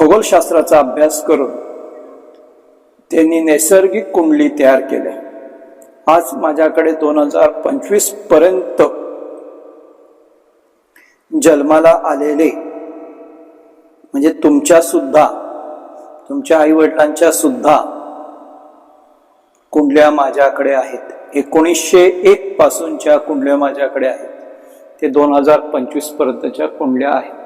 खगोलशास्त्राचा अभ्यास करून त्यांनी नैसर्गिक कुंडली तयार केल्या. आज माझ्याकडे दोन हजार पंचवीसपर्यंत जन्माला आलेले म्हणजे तुमच्या सुद्धा तुमच्या आई वडिलांच्या सुद्धा कुंडल्या माझ्याकडे आहेत. एकोणीसशे एक पासूनच्या कुंडल्या माझ्याकडे आहेत. ते दोन हजार पंचवीस पर्यंतच्या कुंडल्या आहेत.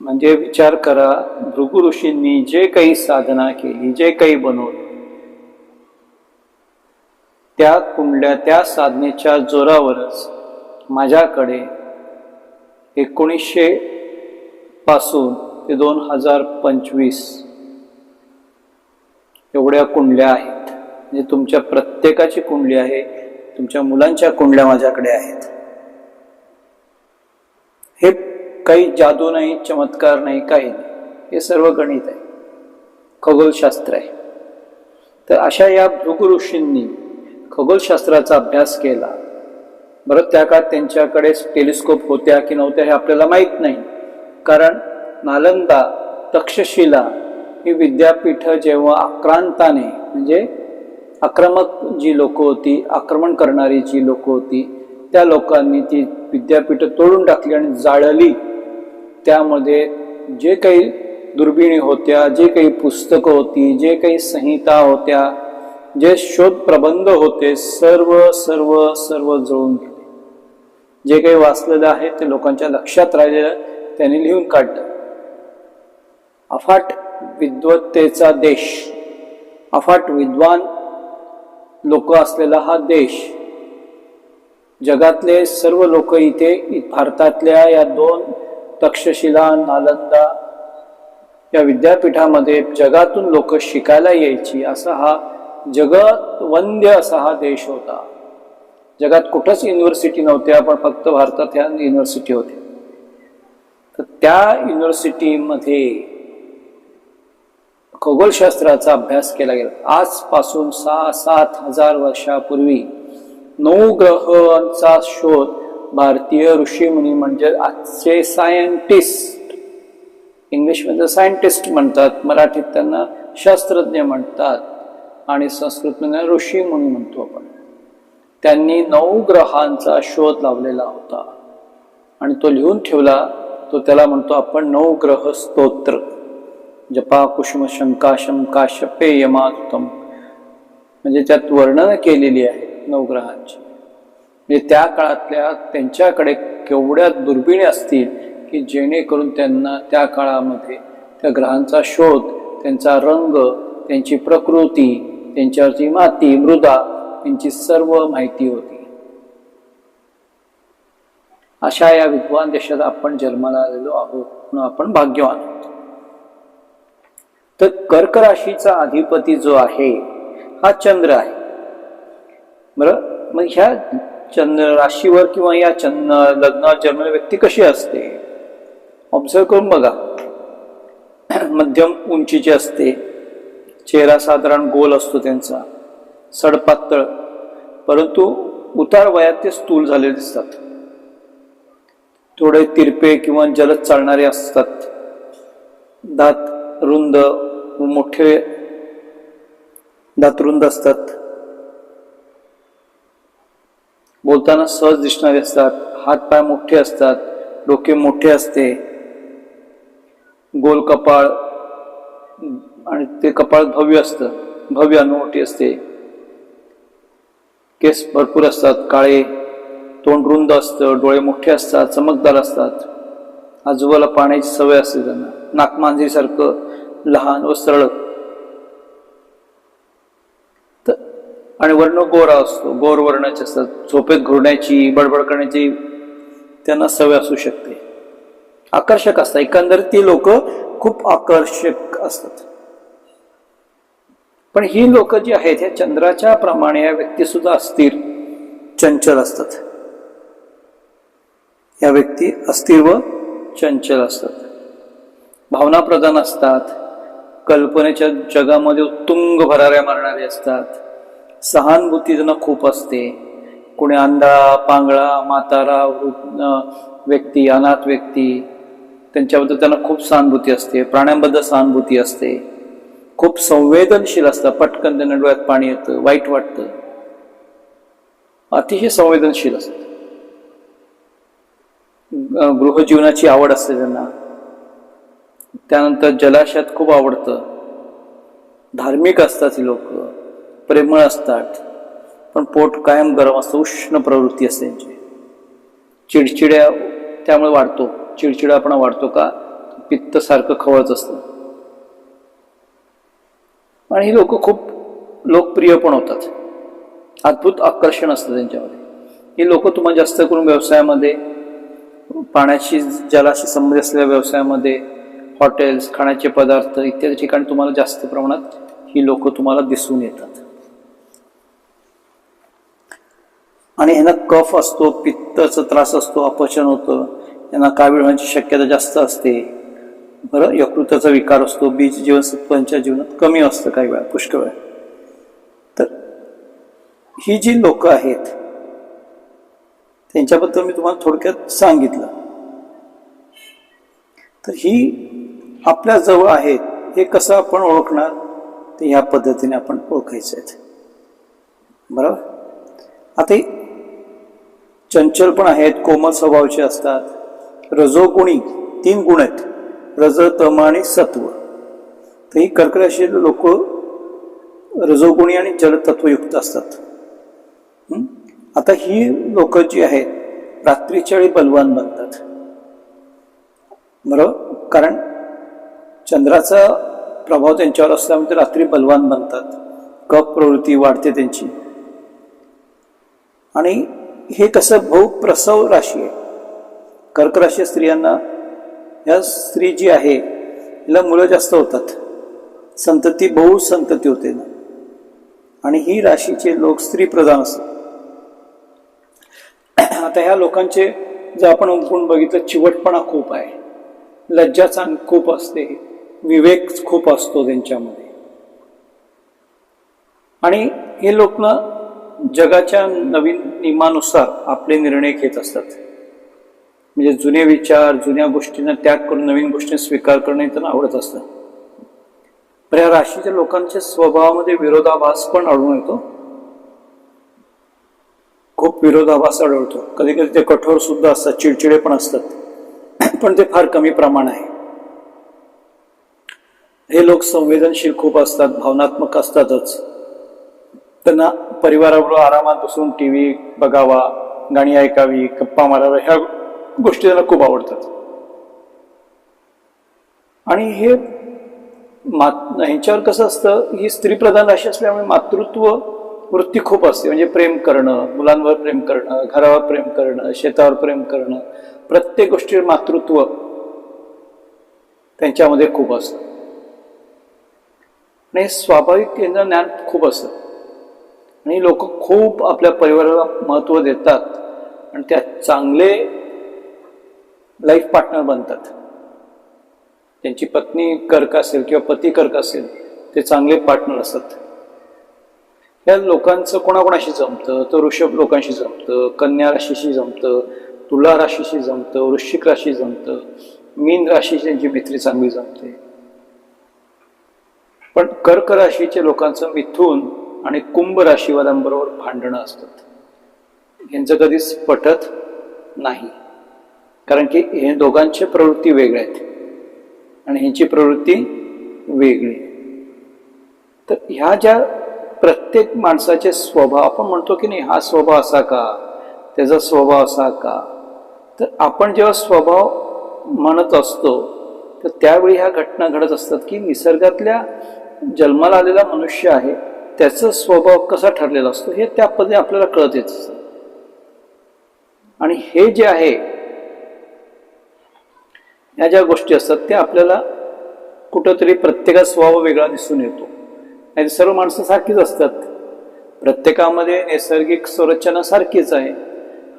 म्हणजे विचार करा भृगु ऋषींनी जे काही साधना केली जे काही बनवलं त्या कुंडल्या त्या साधनेच्या जोरावरच माझ्याकडे एकोणीसशे पासून ते दोन हजार पंचवीस एवढ्या कुंडल्या आहेत. म्हणजे तुमच्या प्रत्येकाची कुंडली आहे तुमच्या मुलांच्या कुंडल्या माझ्याकडे आहेत हे काही जादू नाही चमत्कार नाही काही नाही. हे सर्व गणित आहे. खगोलशास्त्र आहे. तर अशा या भृगुऋषींनी खगोलशास्त्राचा अभ्यास केला. बरं त्या काळात त्यांच्याकडे टेलिस्कोप होत्या की नव्हत्या हे आपल्याला माहीत नाही. कारण नालंदा तक्षशिला ही विद्यापीठ जेव्हा आक्रांताने म्हणजे आक्रमक जी लोकं होती आक्रमण करणारी जी लोक होती त्या लोकांनी ती विद्यापीठं तोडून टाकली आणि जाळली. त्यामध्ये जे काही दुर्बिणी होत्या जे काही पुस्तकं होती जे काही संहिता होत्या जे शोध प्रबंध होते सर्व सर्व सर्व जळून गेले. जे काही वाचलेलं आहे ते लोकांच्या लक्षात राहिलेलं त्यांनी लिहून काढलं. अफाट विद्वत्तेचा देश अफाट विद्वान लोक असलेला हा देश जगातले सर्व लोक इथे भारतातल्या या दोन तक्षशिला नालंदा या विद्यापीठामध्ये जगातून लोक शिकायला यायची असा हा जगत वंद्य असा हा देश होता. जगात कुठंच युनिव्हर्सिटी नव्हत्या पण फक्त भारतात ह्या युनिव्हर्सिटी होत्या तर त्या युनिव्हर्सिटीमध्ये खगोलशास्त्राचा अभ्यास केला गेला. आजपासून सहा सात हजार वर्षापूर्वी नऊ ग्रहांचा शोध भारतीय ऋषीमुनी म्हणजे आजचे सायंटिस्ट इंग्लिशमध्ये सायंटिस्ट म्हणतात. मराठीत त्यांना शास्त्रज्ञ म्हणतात. आणि संस्कृतमध्ये म्हणजे ऋषी मुनी म्हणतो आपण. त्यांनी नऊ ग्रहांचा शोध लावलेला होता. आणि तो लिहून ठेवला तो त्याला म्हणतो आपण नऊ ग्रह स्तोत्र. जपा कुष्म शंकाशम काश्यपे यमातम म्हणजे त्यात वर्णन केलेली आहे नवग्रहांची म्हणजे त्या काळातल्या त्यांच्याकडे केवढ्या दुर्बिणी असतील की जेणेकरून त्यांना त्या काळामध्ये त्या ग्रहांचा शोध त्यांचा रंग त्यांची प्रकृती त्यांच्यावरची माती मृदा त्यांची सर्व माहिती होती. अशा या विद्वान देशात आपण जन्माला आलेलो आहोत म्हणून आपण भाग्यवान आहोत. तर कर्क राशीचा अधिपती जो आहे हा चंद्र आहे. बरं? मग ह्या चंद्र राशीवर किंवा या चंद्र लग्नावर जन्मलेली व्यक्ती कशी असते? ऑब्झर्व करून बघा. मध्यम उंचीची असते. चेहरा साधारण गोल असतो त्यांचा. सडपातळ. परंतु उतार वयात ते स्थूल झालेले दिसतात. थोडे तिरपे किंवा जलद चालणारे असतात. दात रुंद मोठे दात रुंद असतात. बोलताना सहज दिसणारे असतात. हात पाय मोठे असतात. डोके मोठे असते. गोल कपाळ आणि ते कपाळ भव्य असतं. भव्य अनुमोठी असते. केस भरपूर असतात. काळे तोंड रुंद असतं. डोळे मोठे असतात. चमकदार असतात. आजूबाजूला पाण्याची सवय असते त्यांना. नाकमांजीसारखं लहान व सरळ. आणि वर्ण गोरा असतो. गोर वर्णाचे असतात. झोपेत घुरण्याची बडबड करण्याची त्यांना सवय असू शकते. आकर्षक असतात. एकंदर ती लोक खूप आकर्षक असतात. पण ही लोक जी आहेत ह्या चंद्राच्या प्रमाणे या व्यक्ती सुद्धा अस्थिर चंचल असतात. या व्यक्ती अस्थिर व चंचल असतात. भावना प्रधान असतात. कल्पनेच्या जगामध्ये उत्तुंग भराऱ्या मारणारे असतात. सहानुभूती त्यांना खूप असते. कोणी आंधळा पांगळा म्हातारा वृद्ध व्यक्ती अनाथ व्यक्ती त्यांच्याबद्दल त्यांना खूप सहानुभूती असते प्राण्यांबद्दल सहानुभूती असते. खूप संवेदनशील असतात पटकन त्यांना डोळ्यात पाणी येतं वाईट वाटतं. अतिशय संवेदनशील असतात ग- गृहजीवनाची आवड असते त्यांना. त्यानंतर जलाशयात खूप आवडतं. धार्मिक असतात ही लोक. प्रेमळ असतात. पण पोट कायम गरम असतं. उष्ण प्रवृत्ती असते त्यांची चिडचिड्या त्यामुळे वाढतो. चिडचिडापणा वाढतो का? पित्त सारखं खवळत असतं. आणि ही लोक खूप लोकप्रिय पण होतात. अद्भुत आकर्षण असतं त्यांच्यामध्ये. ही लोक तुम्हाला जास्त करून व्यवसायामध्ये पाण्याशी जलाशी संबंधित असलेल्या व्यवसायामध्ये हॉटेल्स खाण्याचे पदार्थ इत्यादी ठिकाणी तुम्हाला जास्त प्रमाणात ही लोक तुम्हाला दिसून येतात. आणि ह्यांना कफ असतो पित्ताचा त्रास असतो अपचन होतं. यांना कावीळ होण्याची शक्यता जास्त असते. बरं यकृताचा विकार असतो बीज जीवनसत्वांच्या जीवनात कमी असतं काही वेळा पुष्कळ. वेळा तर ही जी लोक आहेत त्यांच्याबद्दल मी तुम्हाला थोडक्यात सांगितलं. तर ही आपल्या जवळ आहेत हे कसं आपण ओळखणार? ते ह्या पद्धतीने आपण ओळखायचं आहेत. बरोबर? आता चंचल पण आहेत कोमल स्वभावचे असतात. रजोगुणी तीन गुण आहेत. रज तम आणि सत्व. तर ही कर्क राशीचे लोक रजोगुणी आणि जलतत्वयुक्त असतात. आता ही लोक जी आहेत रात्रीच्या वेळी बलवान बनतात. बरोबर? कारण चंद्राचा प्रभाव त्यांच्यावर असल्यामुळे ते रात्री बलवान बनतात. कप प्रवृत्ती वाढते त्यांची. आणि हे कसं भाऊ प्रसव राशी आहे? कर्क राशी स्त्रियांना ह्या स्त्री जी आहे हिला मुलं जास्त होतात. संतती बहुसंतती होते. ना आणि ही राशीचे लोक स्त्री प्रधान असतात. आता ह्या लोकांचे जर आपण उमकून बघितलं चिवटपणा खूप आहे. लज्जा चांग खूप असते. विवेक खूप असतो त्यांच्यामध्ये. आणि हे लोक ना जगाच्या नवीन नियमानुसार आपले निर्णय घेत असतात. म्हणजे जुने विचार जुन्या गोष्टींना त्याग करून नवीन गोष्टी स्वीकार करणे त्यांना आवडत असतं. पण या राशीच्या लोकांच्या स्वभावामध्ये विरोधाभास पण आढळून येतो. खूप विरोधाभास आढळतो. कधी कधी ते कठोर सुद्धा असतात चिडचिडे पण असतात. पण ते फार कमी प्रमाण आहे. हे लोक संवेदनशील खूप असतात भावनात्मक असतातच. त्यांना परिवाराबरोबर आरामात बसून टी व्ही बघावा गाणी ऐकावी गप्पा माराव्या ह्या गोष्टी त्यांना खूप आवडतात. आणि हे मात ह्यांच्यावर कसं असतं ही स्त्रीप्रधान राशी असल्यामुळे मातृत्व वृत्ती खूप असते. म्हणजे प्रेम करणं मुलांवर प्रेम करणं घरावर प्रेम करणं शेतावर प्रेम करणं प्रत्येक गोष्टीवर मातृत्व त्यांच्यामध्ये खूप असतं. आणि स्वाभाविक यांचं ज्ञान खूप असतं. आणि लोक खूप आपल्या परिवाराला महत्त्व देतात. आणि त्या चांगले लाईफ पार्टनर बनतात. त्यांची पत्नी कर्क असेल किंवा पती कर्क असेल ते चांगले पार्टनर असतात. या लोकांचं कोणाकोणाशी जमतं? तर ऋषभ लोकांशी जमतं कन्या राशीशी जमतं तुला राशीशी जमतं वृश्चिक राशी जमतं मीन राशीची त्यांची मित्री चांगली जमते. पण कर्क राशीच्या लोकांचं मिथून आणि कुंभ राशीवाल्यांबरोबर भांडणं असतात. यांचं कधीच पटत नाही. कारण की हे दोघांची प्रवृत्ती वेगळ्या आहेत. आणि ह्यांची प्रवृत्ती वेगळी. तर ह्या ज्या प्रत्येक माणसाचे स्वभाव आपण म्हणतो की नाही हा स्वभाव असा का? त्याचा स्वभाव असा का? तर आपण जेव्हा स्वभाव म्हणत असतो तर त्यावेळी ह्या घटना घडत असतात की निसर्गातल्या जन्माला आलेला मनुष्य आहे त्याचा स्वभाव कसा ठरलेला असतो हे त्या पद्धतीने आपल्याला कळत येत असतं. आणि हे जे आहे या ज्या गोष्टी असतात त्या आपल्याला कुठंतरी प्रत्येका स्वभाव वेगळा दिसून येतो. आणि सर्व माणसं सारखीच असतात. प्रत्येकामध्ये नैसर्गिक संरचना सारखीच आहे.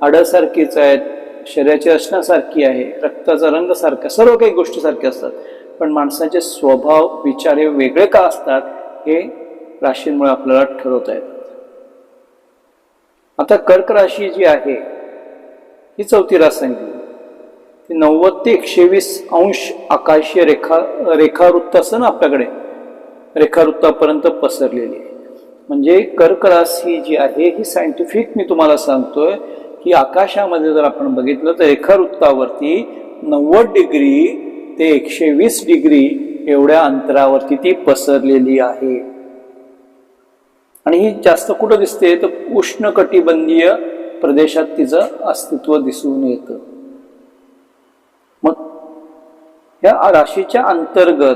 हाडं सारखीच आहेत. शरीराची रचना सारखी आहे. रक्ताचा रंग सारखा सर्व काही गोष्टी सारख्या असतात. पण माणसाचे स्वभाव विचार हे वेगळे का असतात हे राशींमुळे आपल्याला ठरवता येतात. आता कर्क राशी जी आहे ही चौथी रास सांगितली ती नव्वद ते एकशे वीस अंश आकाशीय रेखा रेखावृत्त असं ना आपल्याकडे रेखावृत्तापर्यंत पसरलेली आहे. म्हणजे कर्क रास ही जी आहे ही सायंटिफिक मी तुम्हाला सांगतोय की आकाशामध्ये जर आपण बघितलं तर रेखावृत्तावरती नव्वद डिग्री ते एकशे वीस डिग्री एवढ्या अंतरावरती ती पसरलेली आहे. आणि ही जास्त कुठं दिसते तर उष्णकटिबंधीय प्रदेशात तिचं अस्तित्व दिसून येतं. मग या राशीच्या अंतर्गत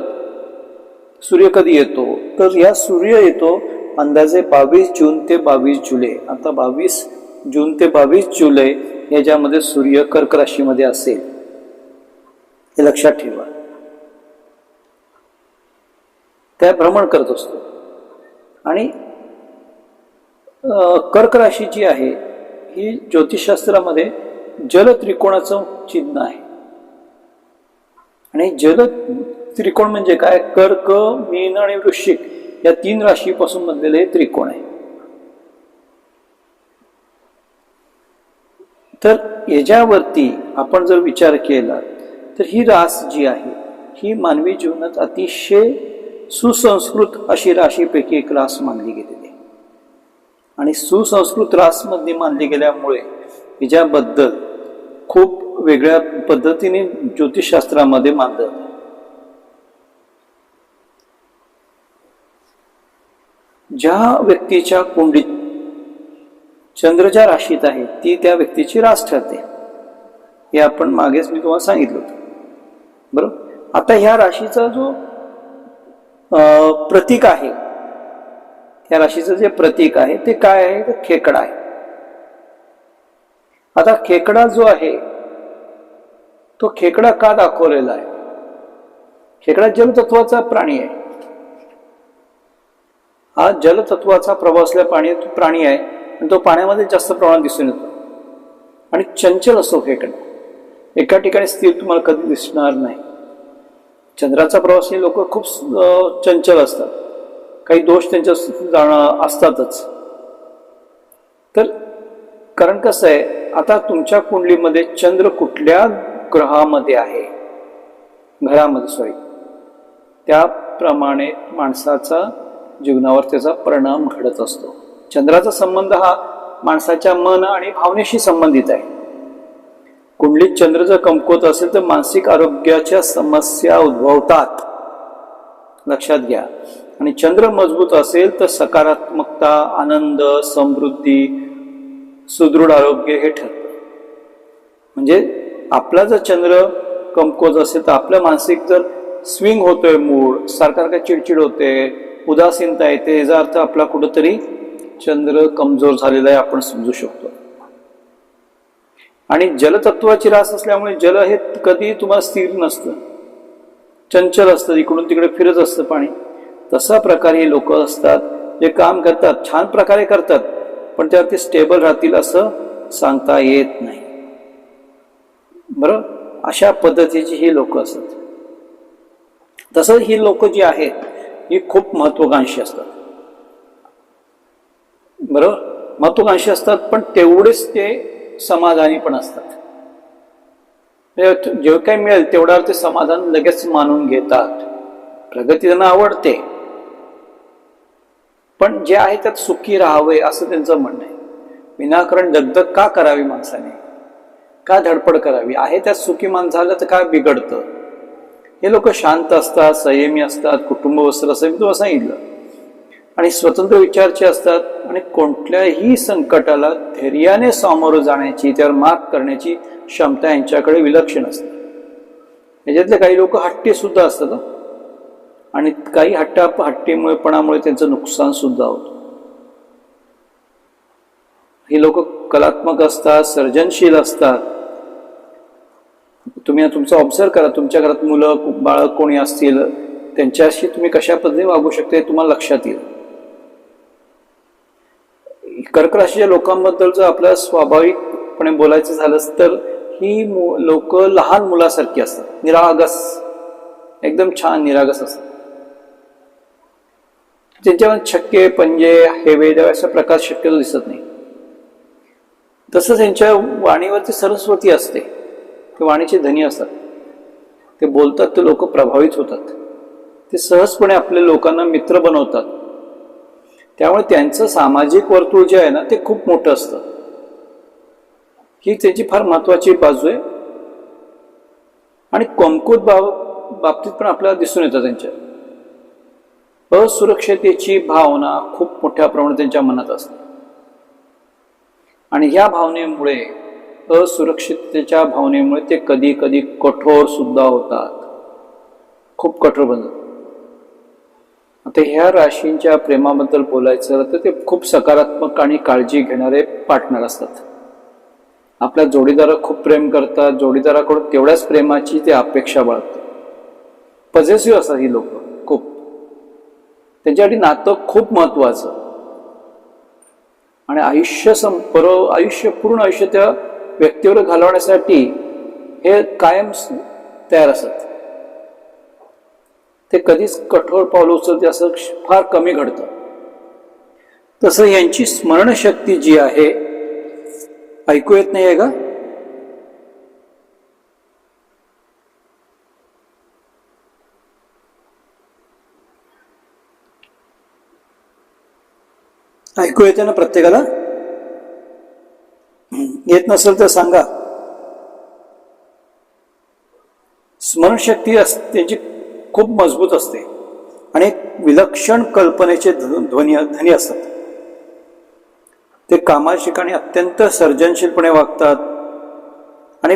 सूर्य कधी येतो? तर या सूर्य येतो अंदाजे बावीस जून ते बावीस जुलै. आता बावीस जून ते बावीस जुलै याच्यामध्ये सूर्य कर्क राशीमध्ये असेल. हे लक्षात ठेवा. त्या भ्रमण करत असतो. आणि कर्क राशी जी आहे ही ज्योतिषशास्त्रामध्ये जल त्रिकोणाचं चिन्ह आहे. आणि जल त्रिकोण म्हणजे काय? कर्क मीन आणि वृश्चिक या तीन राशीपासून बनलेले त्रिकोण आहे. तर याच्यावरती आपण जर विचार केला तर ही रास जी आहे ही मानवी जीवनात अतिशय सुसंस्कृत अशी राशीपैकी एक रास मानली गेलेली आहे. आणि सुसंस्कृत रासमध्ये मानली गेल्यामुळे हिच्याबद्दल खूप वेगळ्या पद्धतीने ज्योतिषशास्त्रामध्ये मानलं ज्या व्यक्तीच्या कुंडीत चंद्र ज्या राशीत आहे ती त्या व्यक्तीची रास ठरते. हे आपण मागेच मी तुम्हाला सांगितलं होतं. बरोबर? आता ह्या राशीचा जो अं, प्रतीक आहे त्या राशीचं जे प्रतीक आहे ते काय आहे? तर खेकडा आहे. आता खेकडा जो आहे तो खेकडा का दाखवलेला आहे? खेकडा जलतत्वाचा प्राणी आहे. हा जलतत्वाचा प्रभाव असल्या पाणी प्राणी आहे आणि तो पाण्यामध्ये जास्त प्रमाणात दिसून येतो. आणि चंचल असतो खेकडा. एका ठिकाणी स्थिर तुम्हाला कधी दिसणार नाही. चंद्राचा प्रवासी लोक खूप चंचल असतात. काही दोष त्यांच्या जाणं असतातच. तर कारण कसं आहे आता तुमच्या कुंडलीमध्ये चंद्र कुठल्या ग्रहामध्ये आहे? घरामध्ये सॉरी त्याप्रमाणे माणसाचा जीवनावर त्याचा परिणाम घडत असतो. चंद्राचा संबंध हा माणसाच्या मन आणि भावनेशी संबंधित आहे. कुंडलीत चंद्र जर कमकुवत असेल तर मानसिक आरोग्याच्या समस्या उद्भवतात. लक्षात घ्या. आणि चंद्र मजबूत असेल तर सकारात्मकता आनंद समृद्धी सुदृढ आरोग्य हे ठरतं. म्हणजे आपला जर चंद्र कमकोज असेल तर आपलं मानसिक जर स्विंग होतोय मूड सारखा काय चिडचिड होते उदासीनता येते याचा अर्थ आपला कुठंतरी चंद्र कमजोर झालेला आहे आपण समजू शकतो. आणि जलतत्वाची रास असल्यामुळे जल हे कधी तुम्हाला स्थिर नसतं. चंचल असतं इकडून तिकडे फिरत असतं पाणी. तसा प्रकारे लोक असतात जे काम करतात छान प्रकारे करतात पण त्या ते स्टेबल राहतील असं सांगता येत नाही. बरं? अशा पद्धतीची ही लोक असतात. तसं ही लोक जी आहेत ही खूप महत्वाकांक्षी असतात. बरोबर महत्वाकांक्षी असतात पण तेवढेच ते समाधानी पण असतात. म्हणजे जे काही मिळेल तेवढ्यावर ते समाधान लगेच मानून घेतात. प्रगती त्यांना आवडते. पण जे आहे त्यात सुखी राहावे असं त्यांचं म्हणणं आहे. विनाकारण दगदग का करावी माणसाने? का धडपड करावी? आहे त्यात सुखी माणसाला तर काय बिघडतं? हे लोक शांत असतात संयमी असतात कुटुंब वस्त्र असं मी तुम्हाला सांगितलं. आणि स्वतंत्र विचारचे असतात आणि कोणत्याही संकटाला धैर्याने सामोरं जाण्याची त्यावर मात करण्याची क्षमता यांच्याकडे विलक्षण असते. याच्यातले काही लोक हट्टी सुद्धा असतात आणि काही हट्टा हट्टीमुळेपणामुळे त्यांचं नुकसान सुद्धा होतं. ही लोक कलात्मक असतात सर्जनशील असतात. तुम्ही तुमचा ऑब्झर्व करा तुमच्या घरात मुलं बाळ कोणी असतील त्यांच्याशी तुम्ही कशा पद्धतीने वागू शकता हे तुम्हाला लक्षात येईल. कर्क राशीच्या लोकांबद्दल जर आपल्याला स्वाभाविकपणे बोलायचं झालंच तर ही लोक लहान मुलासारखी असतात निरागस एकदम छान निरागस असतात. त्यांच्यावर छक्के पंजे हेवेद असा प्रकार शक्यतो दिसत नाही. तसंच यांच्या वाणीवरती सरस्वती असते. ते वाणीचे धनी असतात. ते बोलतात ते लोक प्रभावित होतात. ते सहजपणे आपल्या लोकांना मित्र बनवतात. त्यामुळे त्यांचं सामाजिक वर्तुळ जे आहे ना ते खूप मोठं असतं. ही त्याची फार महत्वाची बाजू आहे. आणि कमकुत बाब बाबतीत पण आपल्याला दिसून येतं त्यांच्या. असुरक्षतेची भावना खूप मोठ्या प्रमाणात त्यांच्या मनात असते. आणि ह्या भावनेमुळे असुरक्षिततेच्या भावनेमुळे ते कधी कधी कठोर सुद्धा होतात. खूप कठोर बनतात आता ह्या राशींच्या प्रेमाबद्दल बोलायचं तर ते खूप सकारात्मक आणि काळजी घेणारे पार्टनर असतात. आपल्या जोडीदारा खूप प्रेम करतात जोडीदाराकडून तेवढ्याच प्रेमाची ते अपेक्षा बाळगतात. पजेसिव्ह असतात ही लोक. त्यांच्यासाठी नातं खूप महत्वाचं. आणि आयुष्य सं आयुष्य पूर्ण आयुष्य त्या व्यक्तीवर घालवण्यासाठी हे कायम तयार असत. ते कधीच कठोर पावलं उचलते असं फार कमी घडतं. तसं यांची स्मरणशक्ती जी आहे ऐकू येत नाही आहे का? ऐकू येते ना प्रत्येकाला. येत नसेल तर सांगा. स्मरणशक्ती अस त्यांची खूप मजबूत असते. आणि विलक्षण कल्पनेचे ध्वनी ध्वनी धनी असतात. ते कामाच्या ठिकाणी अत्यंत सर्जनशीलपणे वागतात. आणि